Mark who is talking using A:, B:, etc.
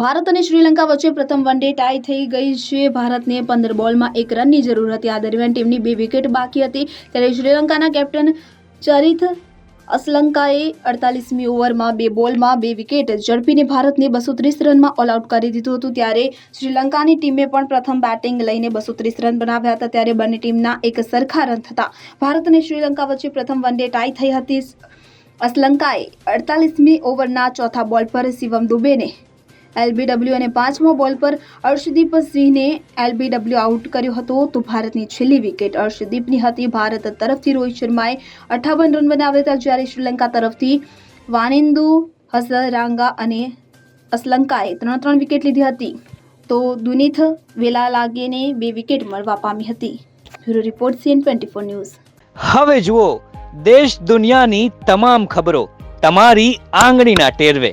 A: ભારત અને શ્રીલંકા વચ્ચે પ્રથમ વન ડે ટાઈ થઈ ગઈ છે. ભારતને પંદર બોલમાં એક રનની જરૂર હતી. આ દરમિયાન ટીમની બે વિકેટ બાકી હતી. ત્યારે શ્રીલંકાના કેપ્ટન ચરિથ અસલંકાએ અડતાલીસમી ઓવરમાં બે બોલમાં બે વિકેટ ઝડપીને ભારતને બસો ત્રીસ રનમાં ઓલ આઉટ કરી દીધું હતું. ત્યારે શ્રીલંકાની ટીમે પણ પ્રથમ બેટિંગ લઈને બસો ત્રીસ રન બનાવ્યા હતા. ત્યારે બંને ટીમના એક સરખા રન થતા ભારત અને શ્રીલંકા વચ્ચે પ્રથમ વન ડે ટાઈ થઈ હતી. અસલંકાએ અડતાલીસમી ઓવરના ચોથા બોલ પર શિવમ દુબેને એલબીડબ્લ્યુ અને પાંચમો બોલ પર અર્શદીપ સિંહને એલબીડબ્લ્યુ આઉટ કર્યો હતો તો ભારતની છેલ્લી વિકેટ અર્શદીપની હતી. ભારત તરફથી રોહિત શર્માએ અઠ્ઠાવન રન બનાવ્યા હતા જ્યારે શ્રીલંકા તરફથી વાનિંદુ હસરાંગા અને અસલંકાએ ત્રણ ત્રણ વિકેટ લીધી હતી. તો દુનિથ વેલાલાગેને બે વિકેટ મળવા પામી હતી. Bureau report CN twenty four news.
B: હવે જુઓ, દેશ દુનિયાની તમામ ખબરો તમારી આંગળીના ટેરવે.